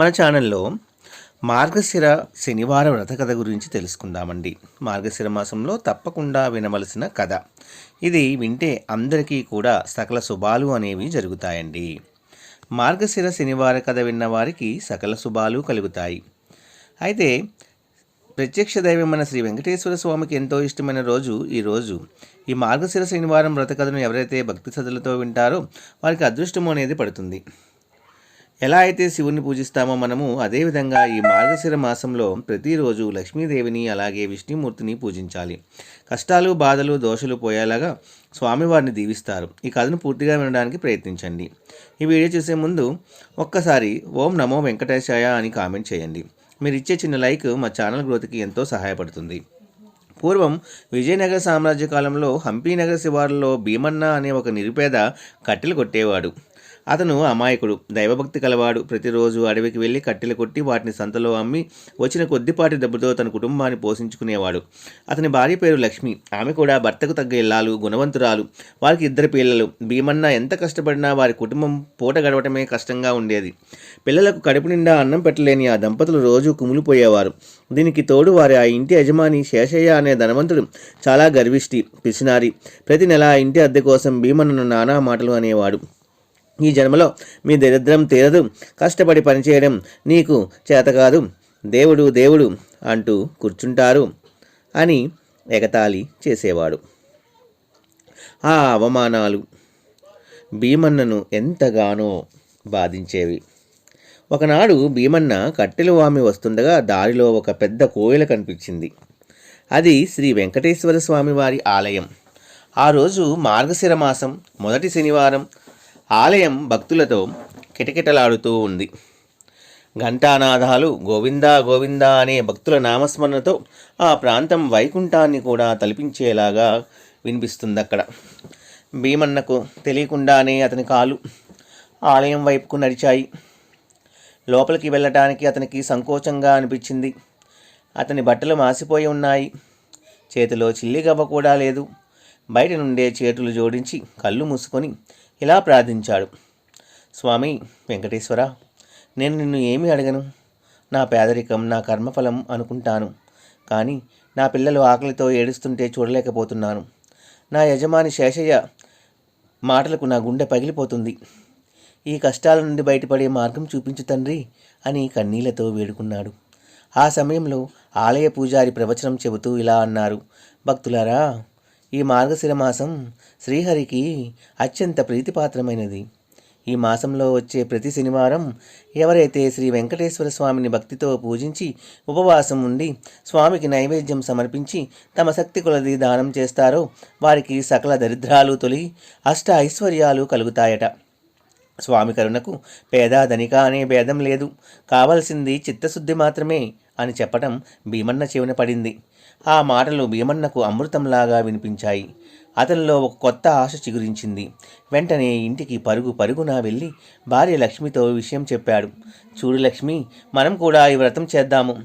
మన ఛానల్లో మార్గశిర శనివార వ్రత కథ గురించి తెలుసుకుందామండి. మార్గశిర మాసంలో తప్పకుండా వినవలసిన కథ. ఇది వింటే అందరికీ కూడా సకల శుభాలు అనేవి జరుగుతాయండి. మార్గశిర శనివార కథ విన్న వారికి సకల శుభాలు కలుగుతాయి. అయితే ప్రత్యక్ష దైవమైన శ్రీ వెంకటేశ్వర స్వామికి ఎంతో ఇష్టమైన రోజు ఈ రోజు. ఈ మార్గశిర శనివారం వ్రత కథను ఎవరైతే భక్తి శ్రద్ధలతో వింటారో వారికి అదృష్టం అనేది పడుతుంది. ఎలా అయితే శివుని పూజిస్తామో మనము అదేవిధంగా ఈ మార్గశిర మాసంలో ప్రతిరోజు లక్ష్మీదేవిని అలాగే విష్ణుమూర్తిని పూజించాలి. కష్టాలు బాధలు దోషలు పోయేలాగా స్వామివారిని దీవిస్తారు. ఈ కథను పూర్తిగా వినడానికి ప్రయత్నించండి. ఈ వీడియో చూసే ముందు ఒక్కసారి ఓం నమో వెంకటేశాయ అని కామెంట్ చేయండి. మీరు ఇచ్చే చిన్న లైక్ మా ఛానల్ గ్రోత్కి ఎంతో సహాయపడుతుంది. పూర్వం విజయనగర సామ్రాజ్య కాలంలో హంపీనగర్ శివారులో భీమన్న అనే ఒక నిరుపేద కట్టెలు కొట్టేవాడు. అతను అమాయకుడు. దైవభక్తి కలవాడు. ప్రతిరోజు అడవికి వెళ్ళి కట్టెలు కొట్టి వాటిని సంతలో అమ్మి వచ్చిన కొద్దిపాటి డబ్బుతో తన కుటుంబాన్ని పోషించుకునేవాడు. అతని భార్య పేరు లక్ష్మి. ఆమె కూడా భర్తకు తగ్గ ఇల్లాలు గుణవంతురాలు వారికి ఇద్దరు పిల్లలు. భీమన్న ఎంత కష్టపడినా వారి కుటుంబం పూట గడవటమే కష్టంగా ఉండేది. పిల్లలకు కడుపు నిండా అన్నం పెట్టలేని ఆ దంపతులు రోజు కుమిలిపోయేవారు. దీనికి తోడు వారి ఆ ఇంటి యజమాని శేషయ్య అనే ధనవంతుడు చాలా గర్విష్టి పిసినారి. ప్రతి నెల ఇంటి అద్దె కోసం భీమన్నను నానా మాటలు అనేవాడు. ఈ జన్మలో మీ దరిద్రం తీరదు. కష్టపడి పనిచేయడం నీకు చేత కాదు. దేవుడు దేవుడు అంటూ కూర్చుంటారు అని ఎగతాళి చేసేవాడు. ఆ అవమానాలు భీమన్నను ఎంతగానో బాధించేవి. ఒకనాడు భీమన్న కట్టెలు వామి వస్తుండగా దారిలో ఒక పెద్ద కోయిల కనిపించింది. అది శ్రీ వెంకటేశ్వర స్వామి వారి ఆలయం. ఆ రోజు మార్గశిర మాసం మొదటి శనివారం ఆలయం భక్తులతో కిటకిటలాడుతూ ఉంది. ఘంటానాదాలు గోవిందా గోవిందా అనే భక్తుల నామస్మరణతో ఆ ప్రాంతం వైకుంఠాన్ని కూడా తలపించేలాగా వినిపిస్తుంది అక్కడ భీమన్నకు తెలియకుండానే అతని కాలు ఆలయం వైపుకు నడిచాయి. లోపలికి వెళ్ళటానికి అతనికి సంకోచంగా అనిపించింది. అతని బట్టలు మాసిపోయి ఉన్నాయి. చేతిలో చిల్లిగవ్వ కూడా లేదు. బయట నుండే చేతులు జోడించి కళ్ళు మూసుకొని ఇలా ప్రార్థించాడు. స్వామి వెంకటేశ్వర నేను నిన్ను ఏమి అడగను? నా పేదరికం నా కర్మఫలం అనుకుంటాను. కానీ నా పిల్లలు ఆకలితో ఏడుస్తుంటే చూడలేకపోతున్నాను. నా యజమాని శేషయ్య మాటలకు నా గుండె పగిలిపోతుంది. ఈ కష్టాల నుండి బయటపడే మార్గం చూపించు తండ్రి అని కన్నీళ్ళతో వేడుకున్నాడు. ఆ సమయంలో ఆలయ పూజారి ప్రవచనం చెబుతూ ఇలా అన్నారు. భక్తులారా ఈ మార్గశిర మాసం శ్రీహరికి అత్యంత ప్రీతిపాత్రమైనది. ఈ మాసంలో వచ్చే ప్రతి శనివారం ఎవరైతే శ్రీ వెంకటేశ్వర స్వామిని భక్తితో పూజించి ఉపవాసం ఉండి స్వామికి నైవేద్యం సమర్పించి తమ శక్తి కొలది దానం చేస్తారో వారికి సకల దరిద్రాలు తొలగి అష్ట ఐశ్వర్యాలు కలుగుతాయట. స్వామి కరుణకు పేద ధనిక అనే భేదం లేదు. కావలసింది చిత్తశుద్ధి మాత్రమే అని చెప్పటం భీమన్న చెవిన పడింది. ఆ మాటలు భీమన్నకు అమృతంలాగా వినిపించాయి. అతనిలో ఒక కొత్త ఆశ చిగురించింది. వెంటనే ఇంటికి పరుగు పరుగున వెళ్ళి భార్య లక్ష్మితో విషయం చెప్పాడు. చూడు లక్ష్మి మనం కూడా ఈ వ్రతం చేద్దాము.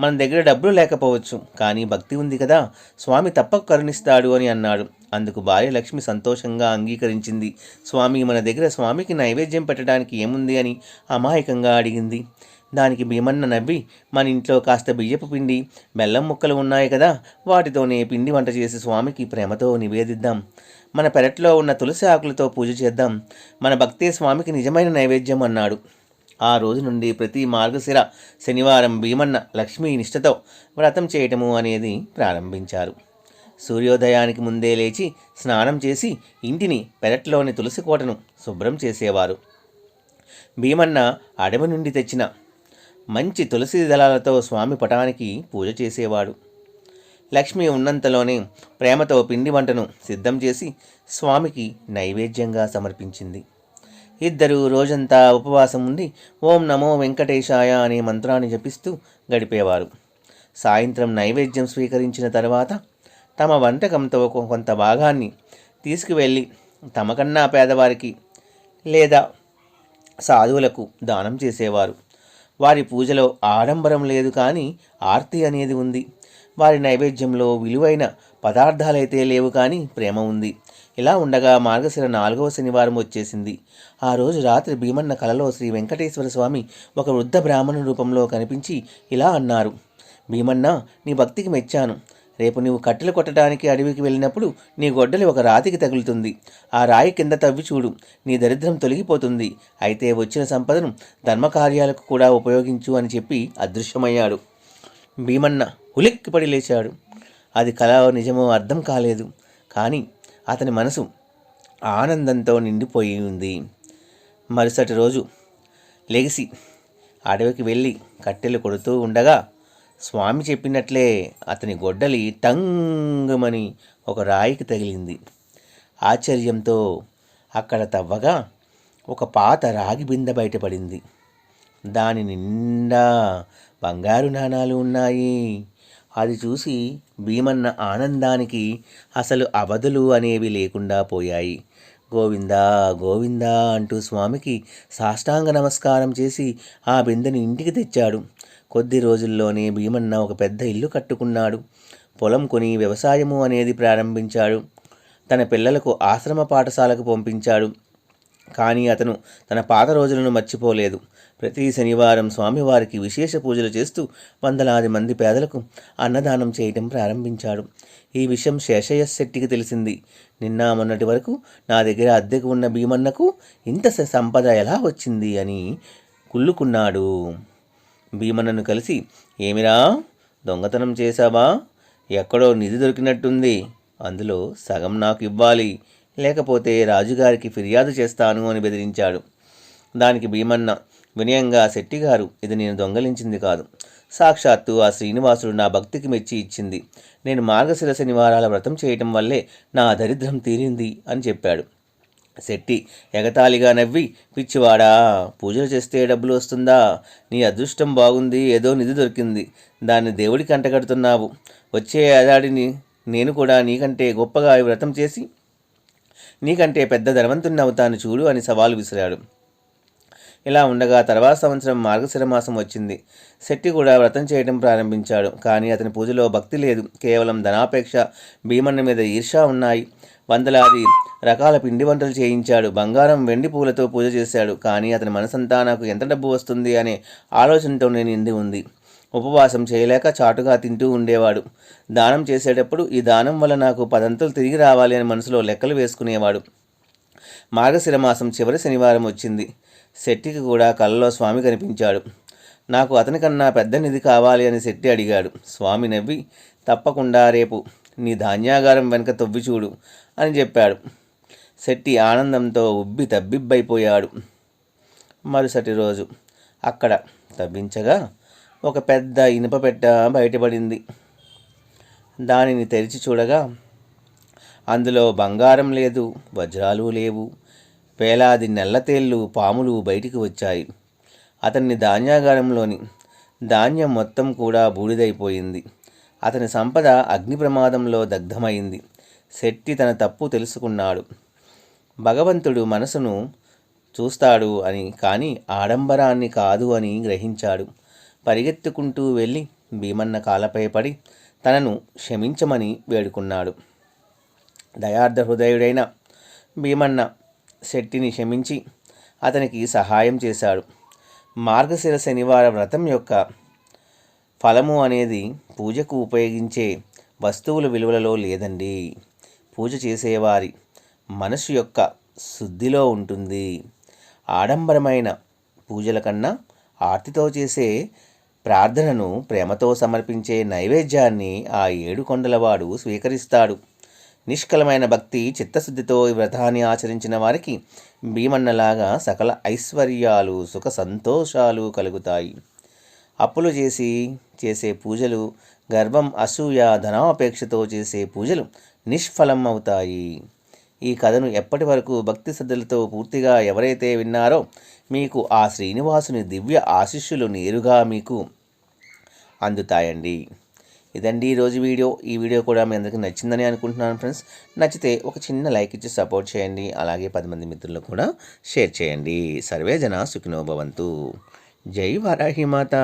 మన దగ్గర డబ్బులు లేకపోవచ్చు కానీ భక్తి ఉంది కదా స్వామి తప్పక కరుణిస్తాడు అని అన్నాడు. అందుకు భార్య లక్ష్మి సంతోషంగా అంగీకరించింది. స్వామి మన దగ్గర స్వామికి నైవేద్యం పెట్టడానికి ఏముంది అని అమాయకంగా అడిగింది. దానికి భీమన్న నవ్వి మన ఇంట్లో కాస్త బియ్యపు పిండి బెల్లం ముక్కలు ఉన్నాయి కదా వాటితోనే పిండి వంట చేసి స్వామికి ప్రేమతో నివేదిద్దాం. మన పెరట్లో ఉన్న తులసి ఆకులతో పూజ చేద్దాం. మన భక్తే స్వామికి నిజమైన నైవేద్యం అన్నాడు. ఆ రోజు నుండి ప్రతి మార్గశిర శనివారం భీమన్న లక్ష్మీ నిష్ఠతో వ్రతం చేయటము అనేది ప్రారంభించారు. సూర్యోదయానికి ముందే లేచి స్నానం చేసి ఇంటిని పెరట్లోని తులసి కోటను శుభ్రం చేసేవారు. భీమన్న అడవి నుండి తెచ్చిన మంచి తులసి దళాలతో స్వామి పటానికి పూజ చేసేవాడు. లక్ష్మి ఉన్నంతలోనే ప్రేమతో పిండి వంటను సిద్ధం చేసి స్వామికి నైవేద్యంగా సమర్పించింది. ఇద్దరు రోజంతా ఉపవాసం ఉండి ఓం నమో వెంకటేశాయ అనే మంత్రాన్ని జపిస్తూ గడిపేవారు. సాయంత్రం నైవేద్యం స్వీకరించిన తర్వాత తమ వంటకంతో కొంత భాగాన్ని తీసుకువెళ్ళి తమకన్నా పేదవారికి లేదా సాధువులకు దానం చేసేవారు. వారి పూజలో ఆడంబరం లేదు కానీ ఆర్తి అనేది ఉంది. వారి నైవేద్యంలో విలువైన పదార్థాలైతే లేవు కానీ ప్రేమ ఉంది. ఇలా ఉండగా మార్గశిర నాలుగవ శనివారం వచ్చేసింది. ఆ రోజు రాత్రి భీమన్న కలలో శ్రీ వెంకటేశ్వర స్వామి ఒక వృద్ధ బ్రాహ్మణ రూపంలో కనిపించి ఇలా అన్నారు. భీమన్న నీ భక్తికి మెచ్చాను. రేపు నీవు కట్టెలు కొట్టడానికి అడవికి వెళ్ళినప్పుడు నీ గొడ్డలి ఒక రాతికి తగులుతుంది. ఆ రాయి కింద తవ్వి చూడు నీ దరిద్రం తొలగిపోతుంది. అయితే వచ్చిన సంపదను ధర్మకార్యాలకు కూడా ఉపయోగించు అని చెప్పి అదృశ్యమయ్యాడు. భీమన్న ఉలిక్కిపడి లేచాడు. అది కళ నిజమో అర్థం కాలేదు. కానీ అతని మనసు ఆనందంతో నిండిపోయి ఉంది మరుసటి రోజు లెగిసి అడవికి వెళ్ళి కట్టెలు కొడుతూ ఉండగా స్వామి చెప్పినట్లే అతని గొడ్డలి టంగుమని ఒక రాయికి తగిలింది. ఆశ్చర్యంతో అక్కడ తవ్వగా ఒక పాత రాగి బిందె బయటపడింది. దాని నిండా బంగారు నాణాలు ఉన్నాయి. అది చూసి భీమన్న ఆనందానికి అసలు అవధులు అనేవి లేకుండా పోయాయి. గోవిందా గోవిందా అంటూ స్వామికి సాష్టాంగ నమస్కారం చేసి ఆ బిందెని ఇంటికి తెచ్చాడు. కొద్ది రోజుల్లోనే భీమన్న ఒక పెద్ద ఇల్లు కట్టుకున్నాడు. పొలం కొని వ్యవసాయము అనేది ప్రారంభించాడు. తన పిల్లలకు ఆశ్రమ పాఠశాలకు పంపించాడు. కానీ అతను తన పాత రోజులను మర్చిపోలేదు. ప్రతి శనివారం స్వామివారికి విశేష పూజలు చేస్తూ వందలాది మంది పేదలకు అన్నదానం చేయటం ప్రారంభించాడు. ఈ విషయం శేషయ్య శెట్టికి తెలిసింది. నిన్న మొన్నటి వరకు నా దగ్గర అద్దెకు ఉన్న భీమన్నకు ఇంత సంపద ఎలా వచ్చింది అని కుళ్ళుకున్నాడు. భీమన్నను కలిసి ఏమిరా? దొంగతనం చేశావా? ఎక్కడో నిధి దొరికినట్టుంది. అందులో సగం నాకు ఇవ్వాలి. లేకపోతే రాజుగారికి ఫిర్యాదు చేస్తాను అని బెదిరించాడు. దానికి భీమన్న వినయంగా శెట్టిగారు ఇది నేను దొంగలించింది కాదు. సాక్షాత్తు ఆ శ్రీనివాసుడు నా భక్తికి మెచ్చి ఇచ్చింది. నేను మార్గశిర శనివారాల వ్రతం చేయటం వల్లే నా దరిద్రం తీరింది అని చెప్పాడు. శెట్టి ఎగతాళిగా నవ్వి పిచ్చివాడా పూజలు చేస్తే డబ్బులు వస్తుందా? నీ అదృష్టం బాగుంది ఏదో నిధి దొరికింది దాన్ని దేవుడికి అంటగడుతున్నావు. వచ్చే ఏడాదిని నేను కూడా నీకంటే గొప్పగా వ్రతం చేసి నీకంటే పెద్ద ధనవంతుని అవుతాను చూడు అని సవాలు విసిరాడు. ఇలా ఉండగా తర్వాత సంవత్సరం మార్గశిర మాసం వచ్చింది. శెట్టి కూడా వ్రతం చేయడం ప్రారంభించాడు. కానీ అతని పూజలో భక్తి లేదు. కేవలం ధనాపేక్ష భీమన్న మీద ఈర్ష ఉన్నాయి. వందలాది రకాల పిండి వంటలు చేయించాడు. బంగారం వెండి పూలతో పూజ చేశాడు. కానీ అతని మనసంతా నాకు ఎంత డబ్బు వస్తుంది అనే ఆలోచనతోనే నిండి ఉంది. ఉపవాసం చేయలేక చాటుగా తింటూ ఉండేవాడు. దానం చేసేటప్పుడు ఈ దానం వల్ల నాకు పదంతులు తిరిగి రావాలి అని మనసులో లెక్కలు వేసుకునేవాడు. మార్గశిర మాసం చివరి శనివారం వచ్చింది. శెట్టికి కూడా కళ్ళలో స్వామి కనిపించాడు. నాకు అతనికన్నా పెద్ద నిధి కావాలి అని శెట్టి అడిగాడు. స్వామి నవ్వి తప్పకుండా రేపు నీ ధాన్యాగారం వెనుక తవ్వి చూడు అని చెప్పాడు. శెట్టి ఆనందంతో ఉబ్బి తబ్బిబ్బైపోయాడు. మరుసటి రోజు అక్కడ తవ్వించగా ఒక పెద్ద ఇనుప పెట్ట బయటపడింది. దానిని తెరిచి చూడగా అందులో బంగారం లేదు వజ్రాలు లేవు వేలాది నల్లతేళ్ళు పాములు బయటికి వచ్చాయి. అతన్ని ధాన్యాగారంలోని ధాన్యం మొత్తం కూడా బూడిదైపోయింది. అతని సంపద అగ్ని ప్రమాదంలో దగ్ధమైంది. శెట్టి తన తప్పు తెలుసుకున్నాడు. భగవంతుడు మనసును చూస్తాడు అని కానీ ఆడంబరాన్ని కాదు అని గ్రహించాడు. పరిగెత్తుకుంటూ వెళ్ళి భీమన్న కాలపై పడి తనను క్షమించమని వేడుకున్నాడు. దయార్థ హృదయుడైన భీమన్న శెట్టిని క్షమించి అతనికి సహాయం చేశాడు. మార్గశిర శనివార వ్రతం యొక్క ఫలము అనేది పూజకు ఉపయోగించే వస్తువుల విలువలలో లేదండి. పూజ చేసేవారి మనసు యొక్క శుద్ధిలో ఉంటుంది. ఆడంబరమైన పూజల కన్నా ఆర్తితో చేసే ప్రార్థనను ప్రేమతో సమర్పించే నైవేద్యాన్ని ఆ ఏడు కొండలవాడు స్వీకరిస్తాడు. నిష్కలమైన భక్తి చిత్తశుద్ధితో ఈ వ్రతాన్ని ఆచరించిన వారికి భీమన్నలాగా సకల ఐశ్వర్యాలు సుఖ సంతోషాలు కలుగుతాయి. అప్పులు చేసి చేసే పూజలు గర్వం అసూయ ధనాపేక్షతో చేసే పూజలు నిష్ఫలం అవుతాయి ఈ కథను ఎప్పటి వరకు భక్తి శ్రద్ధలతో పూర్తిగా ఎవరైతే విన్నారో మీకు ఆ శ్రీనివాసుని దివ్య ఆశిష్యులు నేరుగా మీకు అందుతాయండి. ఇదండి ఈరోజు వీడియో. ఈ వీడియో కూడా మీ అందరికీ నచ్చిందని అనుకుంటున్నాను ఫ్రెండ్స్. నచ్చితే ఒక చిన్న లైక్ ఇచ్చి సపోర్ట్ చేయండి. అలాగే పది మంది మిత్రులకు కూడా షేర్ చేయండి. సర్వే జన సుఖినోభవంతు జై వరాహిమాత